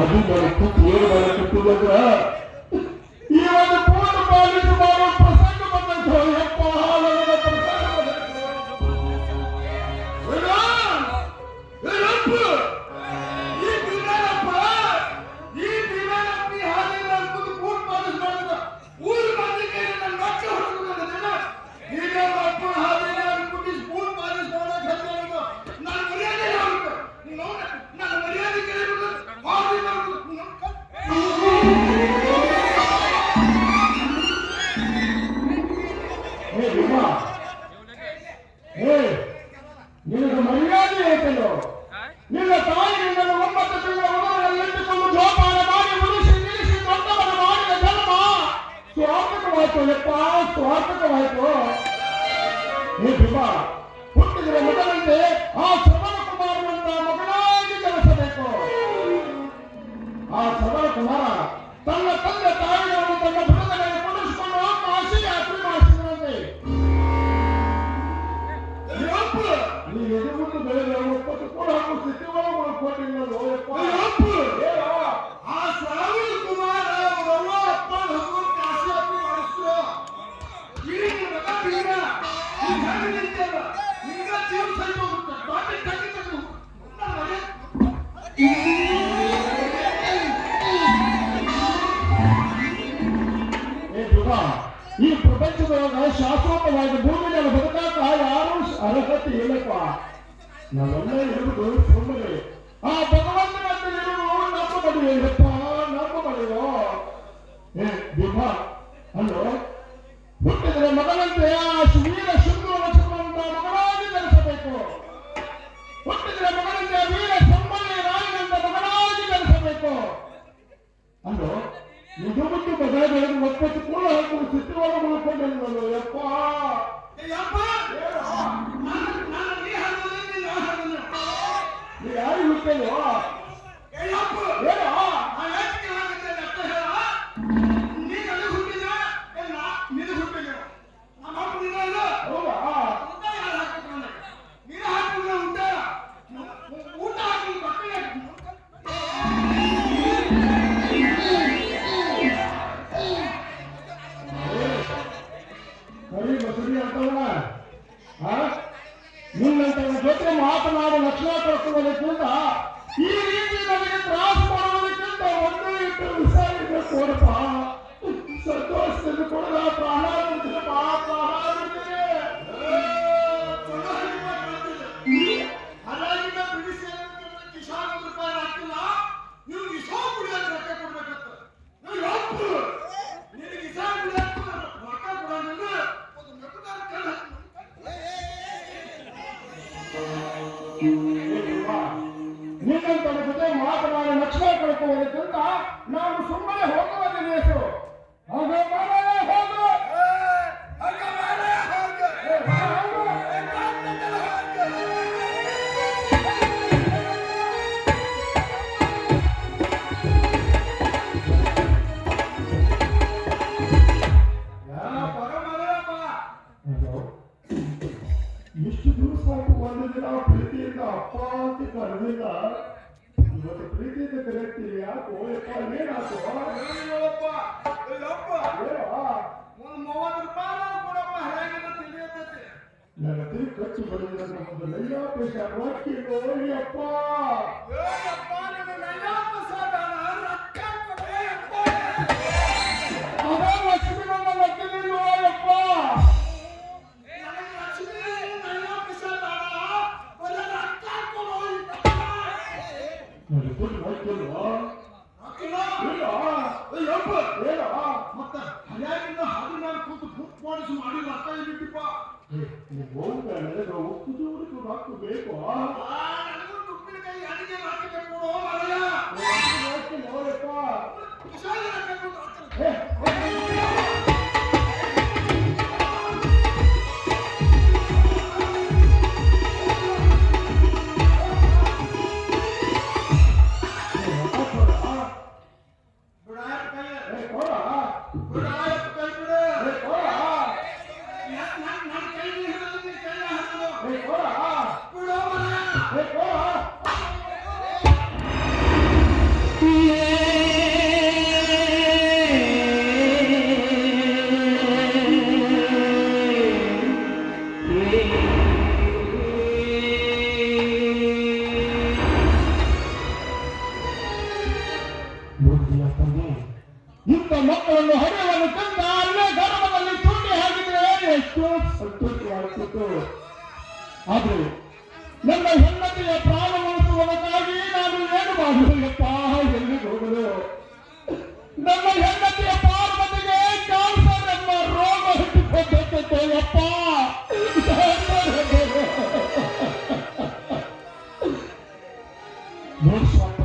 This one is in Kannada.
ಅದು ಬರುತ್ತೆ ತೇರು ಬರುತ್ತೆ ಕುಲದ ಈ ಒಂದು ಪೂರ್ಣ ಪಾಲಿಸಿ ಮಾಡುವ ಪ್ರಸಂಗ ಬಂದಂತ ಸ್ವಾರ್ಥಕವಾಯ್ತು ಯಪ್ಪ ಸ್ವಾರ್ಥಕವಾಯ್ತು ಈ ಭೀಮ ಹುಟ್ಟಿದರೆ ಮಗನಂತೆ ಆ ಶ್ರವಣ ಕುಮಾರನಂತ ಮಗನಾಗಿ ಕೆಲಸಬೇಕು ಆ ಶ್ರವಣ ಕುಮಾರ ತನ್ನ ತಂದೆ ತಾಯಿಗಳನ್ನು ತನ್ನ ಬಿಡುಗಡೆಗೆ ಕೊಡಿಸಿಕೊಂಡು ಕಾಶಿ ಯಾತ್ರೆ ಮಾಡಿಸಿದ್ರಂತೆ ನೀ ಎದುರುಗುಟ್ಟು ಬೆಳೆದ ಒಪ್ಪತ್ತು ಕೂಡ ಹಾಕು ಸ್ಥಿತಿ ಒಳಗೆ ಕೊಟ್ಟಿಲ್ಲ. ಆ ಸಾವಿರ ಕುಮಾರ ಈ ಪ್ರಪಂಚದೊಳಗ ಶಾಶ್ವತವಾಗಿ ಭೂಮಿ ಮೇಲೆ ಬದುಕಾಕ ಯಾರು ಅರ್ಹತೆ ಇಲ್ಲಪ್ಪ. ನಾವೆಲ್ಲ ಇರುವುದು ಸುಮ್ಮನೆ ಆ ಉಳ್ಕೊಂಡಿಲ್ವಲ್ಲ ಯಪ್ಪ? ನಾನು ನೀ ನೀನ್ ಯಾರು ಹುಟ್ಟೇನು ನಿನ್ನಂತವನ ಜೊತೆ ಮಾತನಾಡಿ ಲಕ್ಷಣ ಕಳಿಸುವುದಕ್ಕಿಂತ ಈ ರೀತಿ ನಮಗೆ ತ್ರಾಸ ಮಾಡುವುದಕ್ಕಿಂತ ಒಂದೇ ಇಟ್ಟು ವಿಸಾರಿಕೆ ಕೊಡಪ್ಪ ಸಂತೋಷದಿಂದ ಕೊಡದ ಪ್ರಾಣ ಬಿಡ್ತೀನಪ್ಪ, ಪ್ರಾಣ ನಿನ್ನಂತವರ ಜೊತೆ ಮಾತನಾಡಿ ಲಕ್ಷಣ ಕಳ್ಕೊಳ್ಳೋದಕ್ಕಿಂತ ನಾವು ಸುಮ್ಮನೆ ಹೋಗುವ ಲೇಸು ಹೋಗೋ ಮಾರಾಯ, ಹೋಗು. ಹಂಗ ಯಾಕೋ ಯಪ್ಪ ಏನಾಯ್ತು ಏನೋ ಒಂದು ಮೂವತ್ತು ರೂಪಾಯಿ ಕೊಡಪ್ಪ ನನ್ನ ಖರ್ಚು ನಮ್ಮದು ಯಪ್ಪ ನಿನ್ನ ರೊಕ್ಕ ಅದ ಲಕ್ಷ್ಮಿ ಯಪ್ಪ ಮತ್ತ ಮತ್ತೆ ಹಾದಿ ಮೇಲೆ ಕೂತು ಬುಕ್ ಮಾಡಿಸಿ ಮಾಡಿ ಬರ್ತಾ ಇಲ್ಲಿಟ್ಟಿಪ್ಪ ನೀವು ಹೋಗ್ತಾ ನಡೆದು ಉಪ್ಪು ಜೋಡಿಗೆ ರೊಕ್ಕ ಬೇಕು ನನಗೂ ಅಡಿಗೆ ರೊಕ್ಕ ಬೇಕು ಇಂಥ ಮಕ್ಕಳನ್ನು ಹರಿವನ್ನು ತಂದ ಅಲ್ಲೇ ಗರ್ಭದಲ್ಲಿ ತೂಟಿ ಹಾಕಿದ್ರೆ ಎಷ್ಟು ಸಂತೋಷ ಆಗ್ತಿತ್ತು ಆದ್ರೆ ನನ್ನ ಹೆಂಡತಿಯ ಪ್ರಾಣ ಉಳಿಸುವುದಕ್ಕಾಗಿ ನಾನು ಏನು ಮಾಡಬೇಕಪ್ಪ ಎಲ್ಲಿ ಹೋಗಲು? muito só